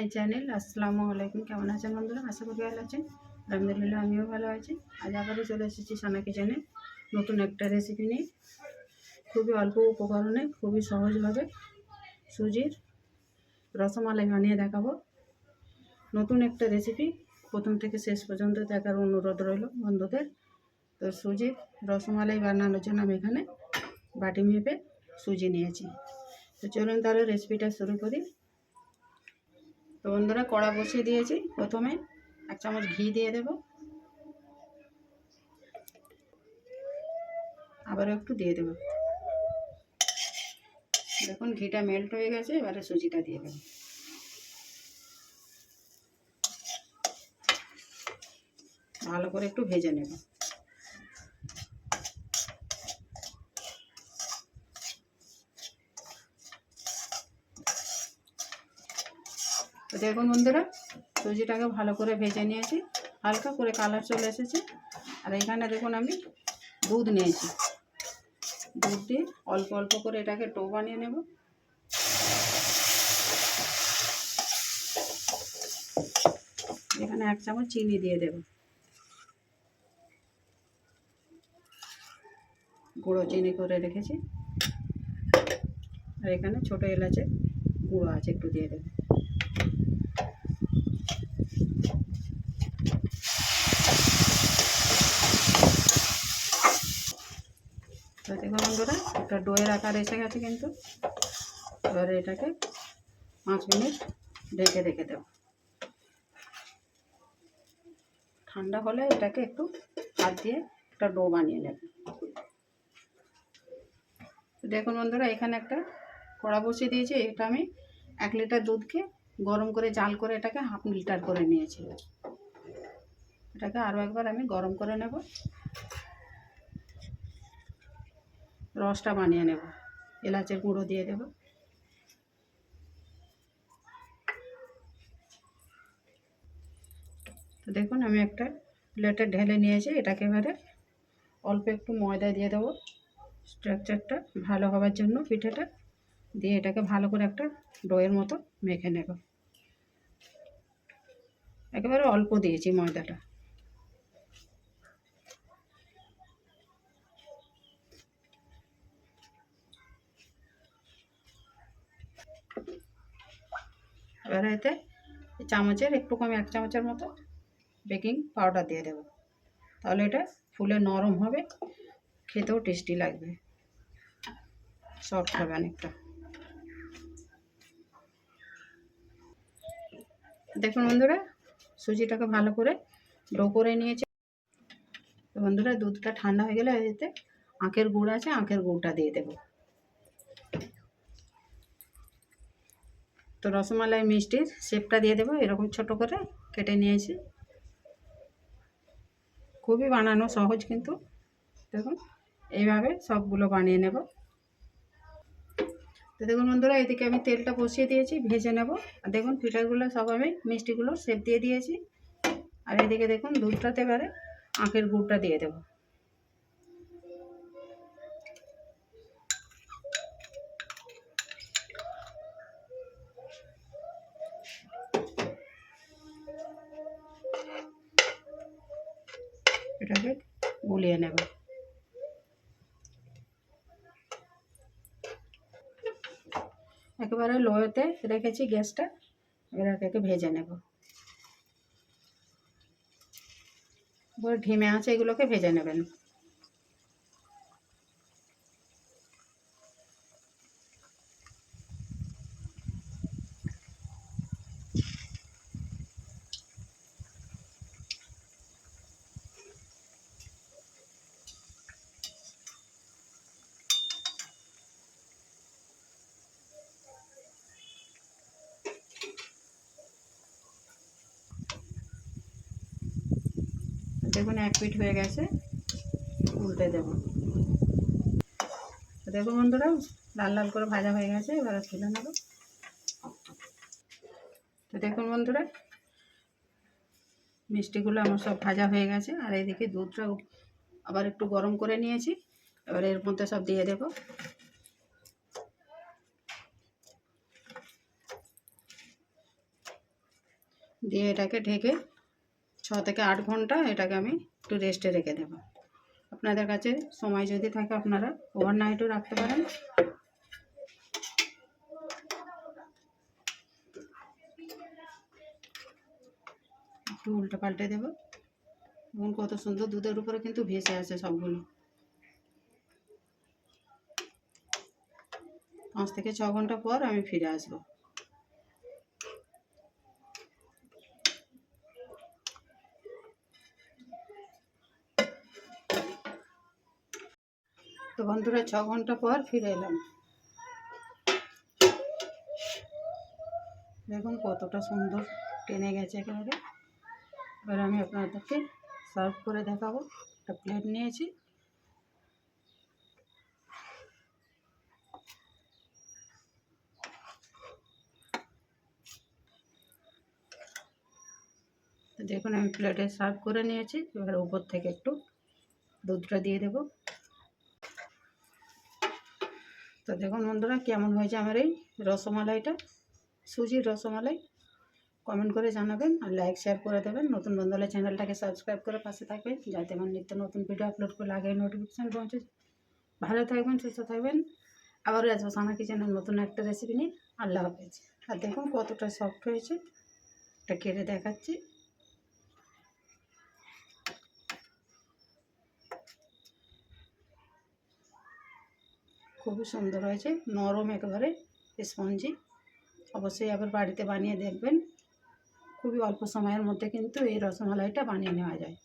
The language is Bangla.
My channel. আসসালামু আলাইকুম। কেমন আছেন বন্ধুরা? আশা করি ভালো আছেন। আলহামদুলিল্লাহ, আমিও ভালো আছি। আজ আবারও চলে এসেছি সানা কিচেনে নতুন একটা রেসিপি নিয়ে। খুবই অল্প উপকরণে, খুবই সহজভাবে সুজির রসমালাই বানিয়ে দেখাবো। নতুন একটা রেসিপি প্রথম থেকে শেষ পর্যন্ত দেখার অনুরোধ রইল বন্ধুদের। তো সুজির রসমালাই বানানোর জন্য আমি এখানে বাটি মেপে সুজি নিয়েছি। তো চলুন তাহলে রেসিপিটা শুরু করি। তো বন্ধুরা কড়া বসিয়ে দিয়েছি। প্রথমে এক চামচ ঘি দিয়ে দেব। আবারও একটু দিয়ে দেব। দেখুন, ঘিটা মেল্ট হয়ে গেছে, এবারে সুজিটা দিয়ে দেব। ভালো করে একটু ভেজে নেব। দেখুন বন্ধুরা, সুজিটাকে ভালো করে ভেজে নিয়েছি, হালকা করে কালার চলে এসেছে। আর এখানে দেখুন আমি দুধ নিয়েছি। দুধ দিয়ে অল্প অল্প করে এটাকে টো বানিয়ে নেব। এখানে এক চামচ চিনি দিয়ে দেব। গুঁড়ো চিনি করে রেখেছি। আর এখানে ছোটো এলাচের গুঁড়ো আছে, একটু দিয়ে দেবো। দেখো বন্ধুরা, একটা ডোয়ের আকার এসে গেছে কিন্তু। এবারে এটাকে পাঁচ মিনিট ঢেকে রেখে দেব। ঠান্ডা হলে এটাকে একটু হাত দিয়ে একটা ডো বানিয়ে নেব। দেখুন বন্ধুরা, এখানে একটা কড়া বসিয়ে দিয়েছি, এটা আমি এক লিটার দুধকে গরম করে জাল করে এটাকে হাফ লিটার করে নিয়েছি। এটাকে আরও একবার আমি গরম করে নেব। রসটা বানিয়ে নেব। এলাচের গুঁড়ো দিয়ে দেব। তো দেখুন, আমি একটা প্লেটে ঢেলে নিয়েছি। এটাকে এবারে অল্প একটু ময়দা দিয়ে দেবো। স্ট্রাকচারটা ভালো হওয়ার জন্য পিঠেটা। দিয়ে এটাকে ভালো করে একটা ডোয়ের মতো মেখে নেব। একেবারে অল্প দিয়েছি ময়দাটা। এবার এতে চামচের একটু কম, এক চামচের মতো বেকিং পাউডার দিয়ে দেবো। তাহলে এটা ফুলে নরম হবে, খেতেও টেস্টি লাগবে। সফট হবে অনেকটা। দেখুন বন্ধুরা সুজিটাকে ভালো করে ডো করে নিয়েছে। তো বন্ধুরা, দুধটা ঠান্ডা হয়ে গেলে এতে আখের গুড় আছে, আখের গুড়টা দিয়ে দেবো। তো রসমালাই মিষ্টির শেপটা দিয়ে দেবো, এরকম ছোট করে কেটে নিয়েছি। খুবই বানানো সহজ কিন্তু। দেখুন, এইভাবে সবগুলো বানিয়ে নেব। তো দেখুন বন্ধুরা, এদিকে আমি তেলটা বসিয়ে দিয়েছি, ভেজে নেব। আর দেখুন পিঠাগুলো সব আমি মিষ্টিগুলো সেপ দিয়ে দিয়েছি। আর এদিকে দেখুন, দুধটাতে এবারে আখের গুড়টা দিয়ে দেবো। এটাকে গুলিয়ে নেব। একেবারে লোয়েতে রেখেছি গ্যাসটা এবার একে ভেজে নেব। এবার ঢিমে আছে এগুলোকে ভেজে নেবেন। দেখুন এক পিঠ হয়ে গেছে, উল্টে দেব। তো দেখুন বন্ধুরা, লাল লাল করে ভাজা হয়ে গেছে, এবার তুলে নেব। তো দেখুন বন্ধুরা, মিষ্টিগুলো আমার সব ভাজা হয়ে গেছে, আর এইদিকে দুধটাও আবার একটু গরম করে নিয়েছি, এবার এর মধ্যে সব দিয়ে দেব। দিয়ে এটাকে ঢেকে থেকে আট ঘণ্টা এটাকে আমি একটু রেস্টে রেখে দেবো। আপনাদের কাছে সময় যদি থাকে আপনারা ওভারনাইটও রাখতে পারেন। একটু উল্টে পাল্টে দেবো। এবং কত সুন্দর দুধের উপরে কিন্তু ভেসে আছে সবগুলো। পাঁচ থেকে ছ ঘণ্টা পর আমি ফিরে আসব। তো বন্ধুরা, ছ ঘণ্টা পর ফিরে এলাম। দেখুন কতটা সুন্দর টেনে গেছে একেবারে। এবার আমি আপনাদেরকে সার্ভ করে দেখাবো। একটা প্লেট নিয়েছি। দেখুন আমি প্লেটে সার্ভ করে নিয়েছি। এবার উপর থেকে একটু দুধটা দিয়ে দেব। তো দেখুন বন্ধুরা, কেমন হয়েছে আমার এই রসমালাইটা? সুজির রসমালাই। কমেন্ট করে জানাবেন আর লাইক শেয়ার করে দেবেন। নতুন বন্ধু হলে চ্যানেলটাকে সাবস্ক্রাইব করে পাশে থাকবেন, যাতে আমার নিত্য নতুন ভিডিও আপলোড করলে আগে নোটিফিকেশান পৌঁছে ভালো থাকবেন, সুস্থ থাকবেন। আবারও আসব সানা কিচেনের নতুন একটা রেসিপি নিয়ে। আল্লাহ হাফেজ। আর দেখুন কতটা সফট হয়েছে। এটা কেটে দেখাচ্ছি। খুবই সুন্দর হয়েছে, নরম একেবারে স্পঞ্জি। অবশ্যই আবার বাড়িতে বানিয়ে দেখবেন। খুবই অল্প সময়ের মধ্যে কিন্তু এই রসমালাইটা বানিয়ে নেওয়া যায়।